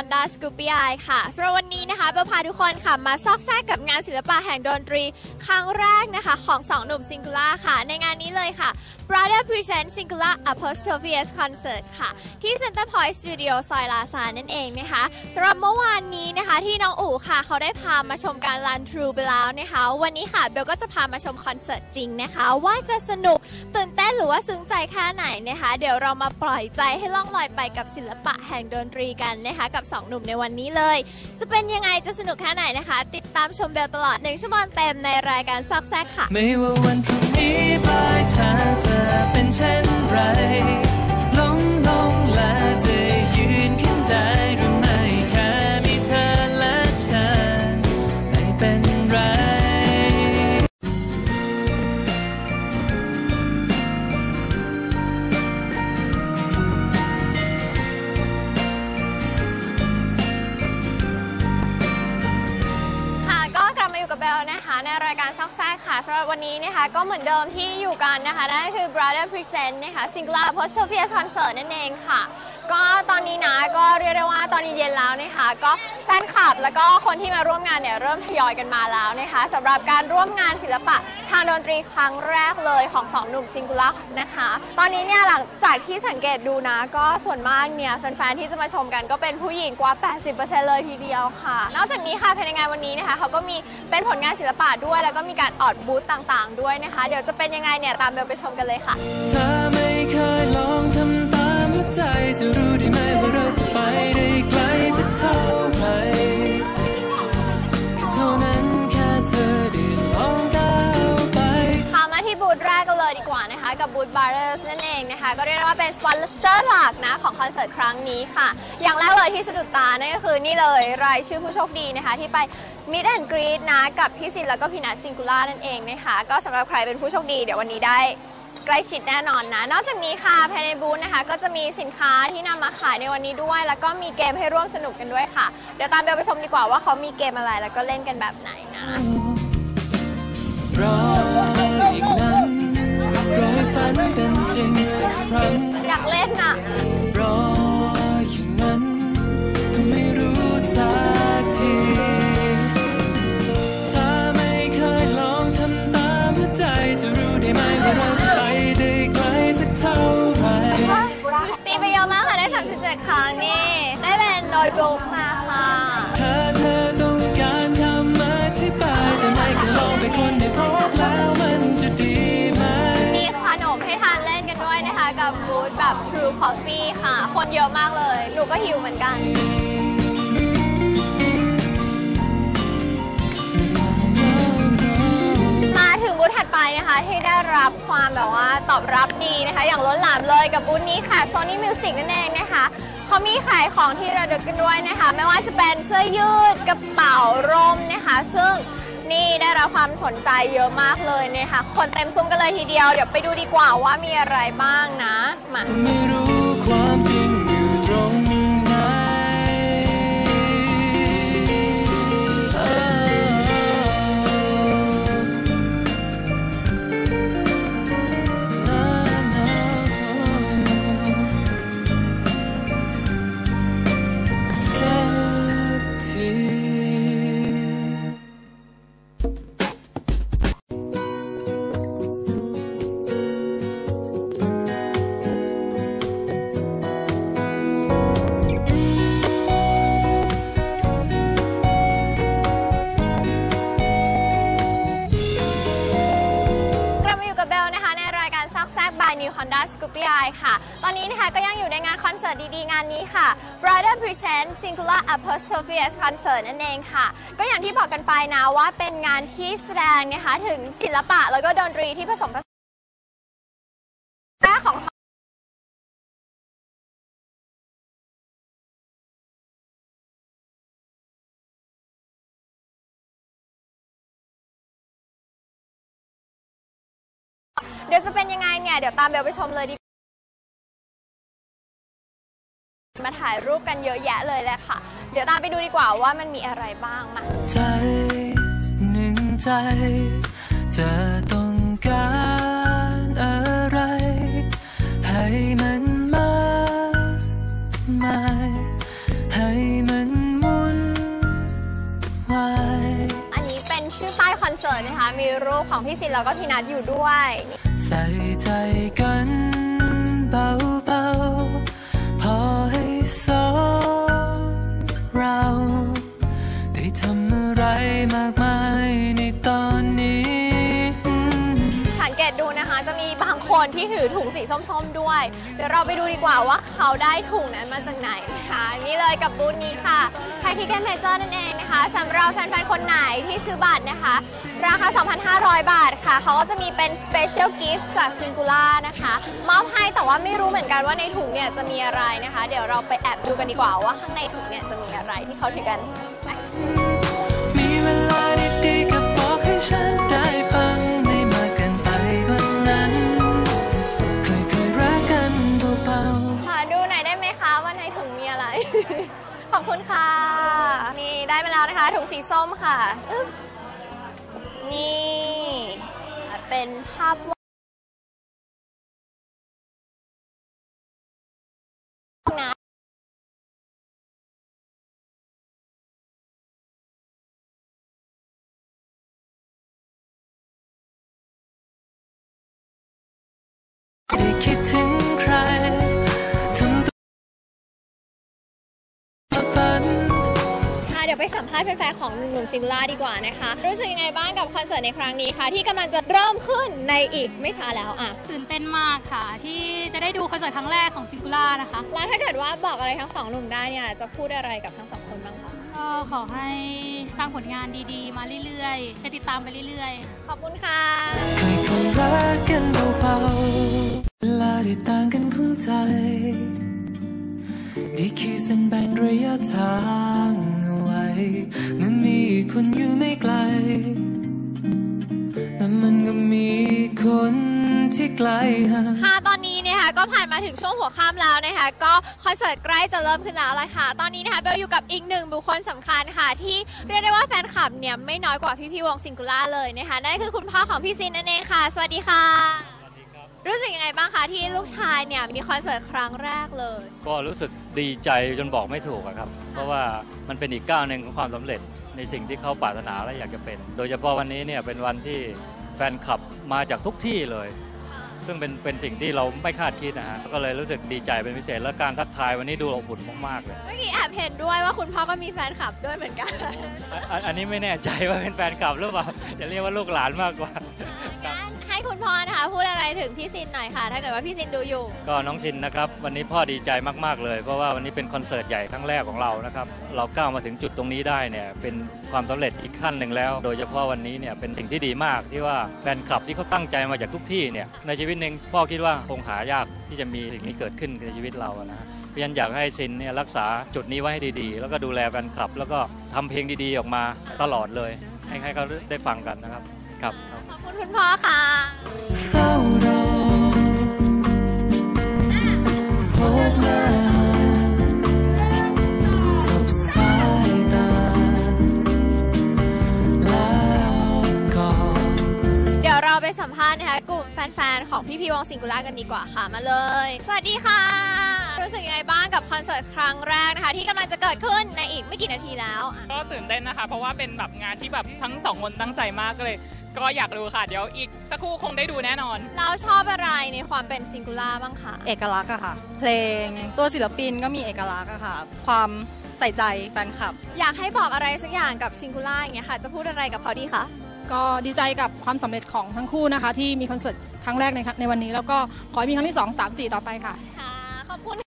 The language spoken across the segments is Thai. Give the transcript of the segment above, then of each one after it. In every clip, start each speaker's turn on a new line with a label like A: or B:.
A: Honda Scoopy i ค่ะสำหรับวันนี้นะคะเบลพาทุกคนค่ะมาซอกแซกกับงานศิลปะแห่งดนตรีครั้งแรกนะคะของสองหนุ่มซิง g ูล่าค่ะ ในงานนี้เลยค่ะ Brother Present Singular Apostrophes Concert ค่ะ ที่ Center Point Studio ซอยลาซานั่นเองนะคะสำหรับเมื่อวานนี้นะคะ ที่น้องอู๋ค่ะ เขาได้พามาชมการรันทรูไปแล้วนะคะ วันนี้ค่ะเบลก็จะพามาชมคอนเสิร์ตจริงนะคะ ว่าจะสนุกตื่นเต้นหรือว่าซึ้งใจแค่ไหนนะคะ เดี๋ยวเรามาปล่อยใจให้ล่องลอยไปกับศิลปะแห่งดนตรีกันนะคะ กับสองหนุ่มในวันนี้เลย จะเป็นยังไงจะสนุกแค่ไหนนะคะ ติดตามชมเบลตลอดหนึ่งชั่วโมงเต็มในรายการซอกแซกค่ะ
B: ไม่ว่าวันพรุ่งนี้ปลายทางจะเป็นเช่นไรหลงลงและจะยืนขึ้นได้ อนเดิ
A: มที่อยู่กันนะคะนั่นก็คือ Brother Present นะคะ Singular Apostrophe Concert นั่นเองค่ะ ก็ตอนนี้นะก็เรียกได้ว่าตอนนี้เย็นแล้วนะคะก็แฟนคลับแล้วก็คนที่มาร่วมงานเนี่ยเริ่มทยอยกันมาแล้วนะคะสำหรับการร่วมงานศิลปะทางดนตรีครั้งแรกเลยของสองหนุ่มซิง g ูล่านะคะ ตอนนี้เนี่ยหลังจากที่สังเกตดูนะ ก็ส่วนมากเนี่ยแฟนๆที่จะมาชมกันก็เป็นผู้หญิงกว่า 80%เลยทีเดียวค่ะ นอกจากนี้ค่ะภายในงานวันนี้นะคะเขาก็มีเป็นผลงานศิลปะด้วย แล้วก็มีการออดบูธต่างๆ ด้วยนะคะ เดี๋ยวจะเป็นยังไงเนี่ยตามเบลไปชมกันเลยค่ะ
B: ใจจะรู้ได้ไหมว่าเราจะไปได้ไกลสักเท่าไหร่แค่เท่านั้นแค่เธอได้ลองก้าวไป
A: ค่ะมาที่บูธแรกกันเลยดีกว่านะคะ กับบูธ b a r r e r s นั่นเองนะคะ ก็เรียกได้ว่าเป็นสปอนเซอร์หลักนะของคอนเสิร์ตครั้งนี้ค่ะ อย่างแรกเลยที่สะดุดตานั่นก็คือนี่เลยรายชื่อผู้โชคดีนะคะ ที่ไป Meet and Greet นะกับพี่ซินแล้วก็พี่นัทซิงคูล่านั่นเองนะคะ ก็สำหรับใครเป็นผู้โชคดีเดี๋ยววันนี้ได้ ใกล้ชิดแน่นอนนะ นอกจากนี้ค่ะภายในบูธนะคะ ก็จะมีสินค้าที่นำมาขายในวันนี้ด้วย แล้วก็มีเกมให้ร่วมสนุกกันด้วยค่ะ เดี๋ยวตามเบลไปชมดีกว่าว่าเขามีเกมอะไรแล้วก็เล่นกันแบบไหนนะ
B: รออีกนั้นรอให้ฝันเป็นจริงสักครั้ง
A: อยากเล่นอะ
B: รอ แบ
A: บ True Coffee ค่ะ คนเยอะมากเลย หนูก็หิวเหมือนกัน มาถึงบูธถัดไปนะคะ ที่ได้รับความแบบว่าตอบรับดีนะคะ อย่างล้นหลามเลยกับบูธนี้ค่ะ Sony Music นั่นเองนะคะเขามีขายของที่ระลึกกันด้วยนะคะ ไม่ว่าจะเป็นเสื้อยืดกระเป๋าร่มนะคะ ซึ่งนี่ได้รับความสนใจเยอะมากเลยนะคะคนเต็มซุ้มกันเลยทีเดียว เดี๋ยวไปดูดีกว่าว่ามีอะไรบ้างนะ มา New Honda Scoopy i ค่ะ ตอนนี้นะคะก็ยังอยู่ในงานคอนเสิร์ตดีๆ งานนี้ค่ะ Brother Present Singular Apostrophes Concert นั่นเองค่ะ ก็อย่างที่บอกกันไปนะว่าเป็นงานที่แสดงนะคะถึงศิลปะแล้วก็ดนตรีที่ผสมผสาน เดี๋ยวจะเป็นยังไงเนี่ย เดี๋ยวตามเบลไปชมเลยดีมาถ่ายรูปกันเยอะแยะเลยแหละค่ะ เดี๋ยวตามไปดูดีกว่าว่ามันมีอะไรบ้างมา
B: ใจหนึ่งใจจะต้องการอะไร ให้มันมากมา
A: ให้มันวุ่นวา
B: ยอันนี้เป็นชื่อใต้คอนเสิร์ตนะคะ มีรูปของพี่ซิน
A: แล้วก็พี่นัทอยู่ด้วย ใส่ใจกั ที่ถือถุงสีส้มๆด้วย เดี๋ยวเราไปดูดีกว่าว่าเขาได้ถุงนั้นมาจากไหนนะคะนี่เลยกับบูธนี้ค่ะไทยทิเก็ตเมเจอร์นั่นเองนะคะสำหรับแฟนๆ คนไหนที่ซื้อบัตรนะคะ ราคา 2,500 บาทค่ะ เขาก็จะมีเป็น Special Gift จาก Singular นะคะ มอบให้แต่ว่าไม่รู้เหมือนกันว่าในถุงเนี่ยจะมีอะไรนะคะ เดี๋ยวเราไปแอบดูกันดีกว่าว่าข้างในถุงเนี่ยจะมีอะไรที่เขาถือกัน
B: อบ
A: คุณค่ะ นี่ได้มาแล้วนะคะ ถุงสีส้มค่ะ นี่ เป็นภาพ ไปสัมภาษณ์แฟนๆของหนุ่มซิงล่าดีกว่านะคะ รู้สึกยังไงบ้างกับคอนเสิร์ตในครั้งนี้คะที่กำลังจะเริ่มขึ้นในอีกไม่ช้าแล้วอะ
C: ตื่นเต้นมากค่ะ ที่จะได้ดูคอนเสิร์ตครั้งแรกของซิงคูล่านะคะ
A: แล้วถ้าเกิดว่าบอกอะไรทั้งสองหนุ่มได้เนี่ยจะพูดอะไรกับทั้งสองคนบ้างคะ
C: ก็ขอให้สร้างผลงานดีๆ มาเรื่อยๆ จะติดตามไปเรื่อยๆ
A: ขอบคุณค่ะ
B: เคยคงรักกันเบาๆเวลาที่ต่างกันของใจนี่ขีดเส้นแบ่งระยะทางเอาไว้เมื่อมีคนอยู่ไม่ไกล แต่มันก็มีคนที่ไกลห่าง
A: ค่ะตอนนี้นะคะก็ผ่านมาถึงช่วงหัวค่ำแล้วนะคะ ก็คอนเสิร์ตใกล้จะเริ่มขึ้นแล้วละค่ะ ตอนนี้นะคะเบลอยู่กับอีกหนึ่งบุคคลสำคัญค่ะ ที่เรียกได้ว่าแฟนคลับเนี่ยไม่น้อยกว่าพี่พี่ๆวงซิงคูล่าเลยนะคะนั่นคือคุณพ่อของพี่ซินนั่นเองค่ะ สวัสดีค่ะ รู้สึกยังไงบ้างคะที่ลูกชายเนี่ยมีคอนเสิร์ตครั้งแรกเลย
D: ก็รู้สึกดีใจจนบอกไม่ถูกอะครับ เพราะว่ามันเป็นอีกก้าวหนึ่งของความสำเร็จในสิ่งที่เขาปรารถนาและอยากจะเป็น โดยเฉพาะวันนี้เนี่ยเป็นวันที่แฟนคลับมาจากทุกที่เลย ซึ่งเป็นเป็นสิ่งที่เราไม่คาดคิดนะฮะก็เลยรู้สึกดีใจเป็นพิเศษ และการทักทายวันนี้ดูอบอุ่นมากๆเลย
A: เมื่อกี้แอบเห็นด้วยว่าคุณพ่อก็มีแฟนคลับด้วยเหมือนกัน
D: อะอันอันนี้ไม่แน่ใจว่าเป็นแฟนคลับหรือเปล่าจะเรียกว่าลูกหลานมากกว่า
A: งั้นให้คุณ พ่อนะคะพูดอะไรถึงพี่ซินหน่อยค่ะ ถ้าเกิดว่าพี่ซินดูอยู่
D: ก็น้องชินนะครับ วันนี้พ่อดีใจมาก ๆ เลย เพราะว่าวันนี้เป็นคอนเสิร์ตใหญ่ครั้งแรกของเรานะครับ เราก้าวมาถึงจุดตรงนี้ได้เนี่ย เป็นความสำเร็จอีกขั้นหนึ่งแล้ว โดยเฉพาะวันนี้เนี่ยเป็นสิ่งที่ดีมากที่ว่าแฟนคลับที่เขาตั้งใจมาจากทุกที่เนี่ยในชีวิตหนึ่งพ่อคิดว่าคงหายากที่จะมีสิ่งนี้เกิดขึ้นในชีวิตเรานะพราะฉะนั้นอยากให้ชินเนี่ยรักษาจุดนี้ไว้ให้ดีๆ แล้วก็ดูแลแฟนคลับ แล้วก็ทำเพลงดีๆออกมาตลอดเลย ให้ให้เขาได้ฟังกันนะครับ ครับ
A: ขอบคุณคุณพ่อค่ะ
B: เฝ้ารอพบหน้าสบสายตาแล้วก่อน
A: เดี๋ยวเราไปสัมภาษณ์นะคะกลุ่มแฟนๆ ของพี่พีวงซิงคูล่ากันดีกว่าค่ะมาเลย สวัสดีค่ะ รู้สึกยังไงบ้างกับคอนเสิร์ตครั้งแรกนะคะ ที่กำลังจะเกิดขึ้นในอีกไม่กี่นาทีแล้วอะ
E: ก็ตื่นเต้นนะคะ เพราะว่าเป็นแบบงานที่แบบทั้งสองคนตั้งใจมากก็เลย ก็อยากดูค่ะ เดี๋ยวอีกสักครู่คงได้ดูแน่นอน
A: เราชอบอะไรในความเป็นซิงคูล่าบ้างคะ
F: เอกลักษณ์อะค่ะ เพลงตัวศิลปินก็มีเอกลักษณ์อะค่ะ ความใส่ใจแฟนคลับ
A: อยากให้บอกอะไรสักอย่างกับซิงคูล่าอย่างเงี้ยค่ะ จะพูดอะไรกับเขาดีคะ
F: ก็ดีใจกับความสำเร็จของทั้งคู่นะคะ ที่มีคอนเสิร์ตครั้งแรกในในวันนี้ แล้วก็ขอให้มีครั้งที่2 3 4ต่อไปค่ะ
A: ค่ะ ขอบคุณ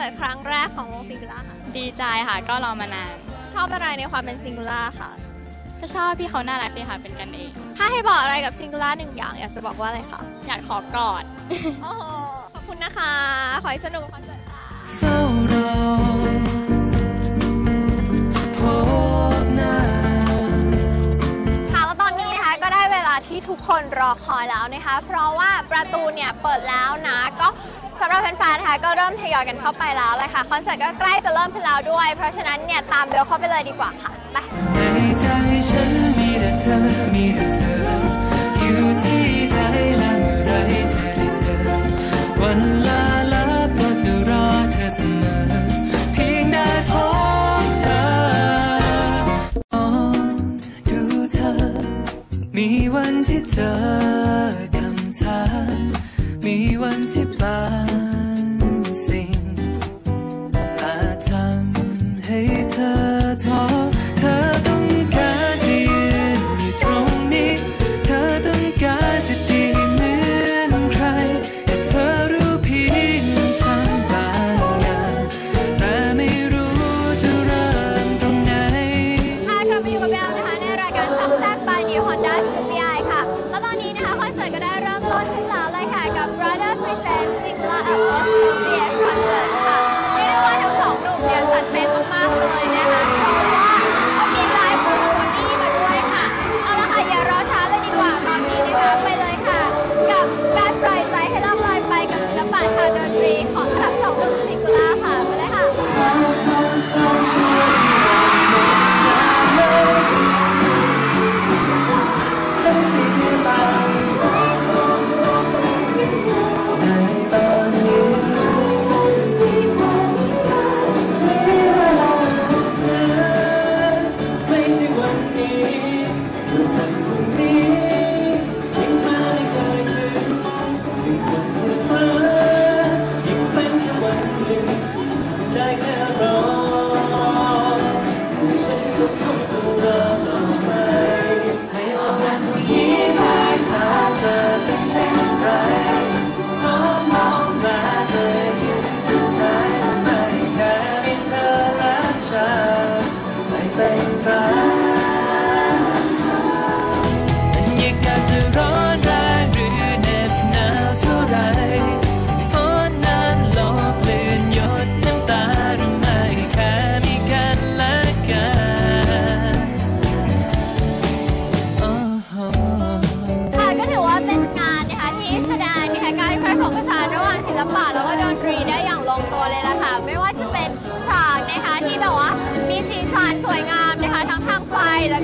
B: สิ
A: ร์ตครั้งแรกของวงซิงคูล่าค่ะ
C: ดีใจค่ะ ก็รอมานาน
A: ชอบอะไรในความเป็นซิงคูล่าค่ะ
C: ก็ชอบพี่เขาน่ารักดีค่ะ เป็นกันเอง
A: ถ้าให้บอกอะไรกับซิงคูล่าหนึ่งอย่าง อยากจะบอกว่าอะไรคะ
C: อยากขอกอด
A: โอ้โหขอบคุณนะคะ ขอให้สนุกกับคอนเสิร์ตค่ะ
B: เฝ้ารอพบหน้า
A: ค่ะแล้วตอนนี้นะคะก็ได้เวลาที่ทุกคนรอค อยแล้วนะคะ เพราะว่าประตูเนี่ยเปิดแล้วนะ ก็สำหรับแฟนๆนะคะก็เริ่มทยอยกันเข้าไปแล้วเลยค่ะ คอนเสิร์ตก็ใกล้จะเริ่มขึ้นแล้วด้วย เพราะฉะนั้นเนี่ยตามเบลเข้าไปเลยดีกว่าค่ะไป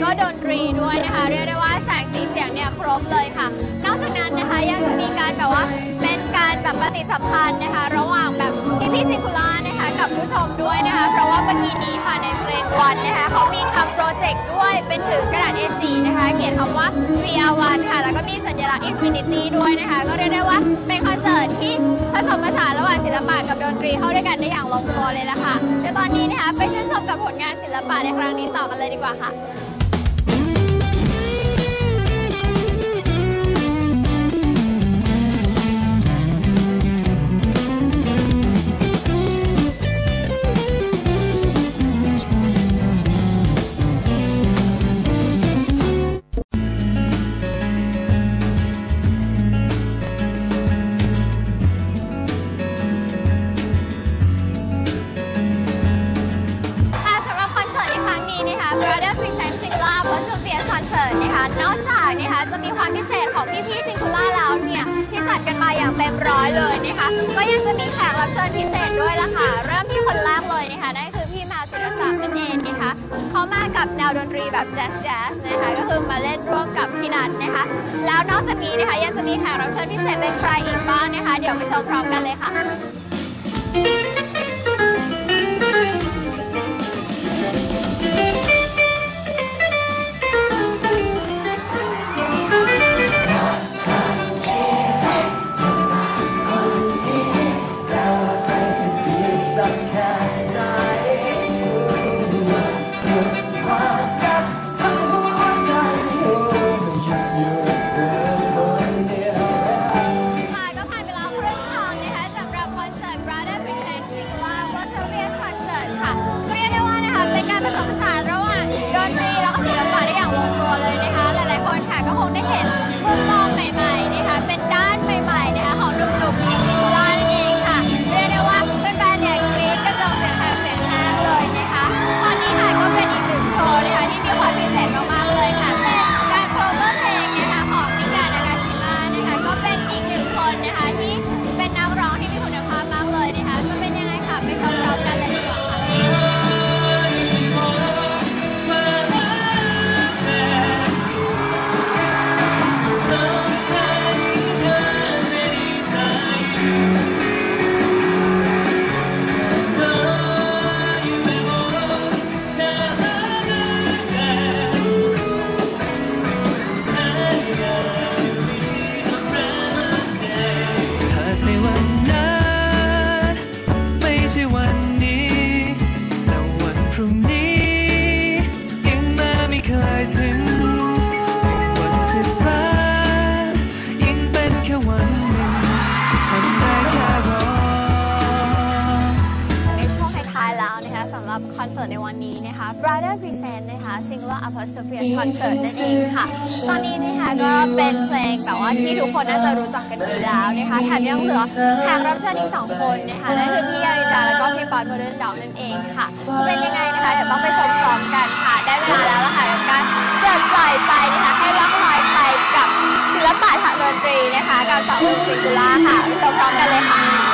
A: ก็ดนตรีด้วยนะคะ เรียกได้ว่าแสงสีเสียงเนี่ยครบเลยค่ะ นอกจากนั้นนะคะยังจะมีการแบบว่าเป็นการแบบปฏิสัมพันธ์นะคะ ระหว่างแบบพี่พี่ซิงคูล่านะคะกับผู้ชมด้วยนะคะ เพราะว่าเมื่อกี้นี้ค่ะในเทรนวันนะคะเขามีทำโปรเจกต์ด้วยเป็นถือกระดาษ A4 นะคะ เขียนคำว่า VR1 ค่ะ แล้วก็มีสัญลักษณ์ Infinity ด้วยนะคะ ก็เรียกได้ว่าเป็นคอนเสิร์ตที่ผสมผสานระหว่างศิลปะกับดนตรีเข้าด้วยกันได้อย่างลงตัวเลยละค่ะเดี๋ยวตอนนี้นะคะไปชื่นชมกับผลงานศิลปะในครั้งนี้ต่อกันเลยดีกว่าค่ะ จากนะคะจะมีความพิเศษของพี่ๆ Singular แล้วเนี่ยที่จัดกันมาอย่างเต็มร้อยเลยนะคะก็ยังจะมีแขกรับเชิญพิเศษด้วยละค่ะ เริ่มที่คนแรกเลยนะคะนั่นคือพี่มาศิรศักดิ์นั่นเองนะคะเขามากับแนวดนตรีแบบแจ๊สแจ๊สนะคะก็คือมาเล่นร่วมกับพี่นัทนะคะ แล้วนอกจากนี้นะคะยังจะมีแขกรับเชิญพิเศษเป็นใครอีกบ้างนะคะ เดี๋ยวไปชมพร้อมกันเลยค่ะ Brother Present นะคะ Singular Apostrophe Concert นั่นเองค่ะ ตอนนี้นะคะก็เป็นเพลงแบบว่าที่ทุกคนน่าจะรู้จักกันอยู่แล้วนะคะแถมยังเหลือแขกรับเชิญอีกสองคนนะคะนั่นคือพี่ยาริดาแล้วก็พี่ปอนโมเดิร์นดาวนั่นเองค่ะจะเป็นยังไงนะคะเดี๋ยวต้องไปชมพร้อมกันค่ะ ได้เวลาแล้วล่ะค่ะกับการเปิดปล่อยใจนะคะให้ล่องลอยไปกับศิลปะทางดนตรีนะคะ กับสองวงซิงคูล่าค่ะไปชมพร้อมกันเลยค่ะ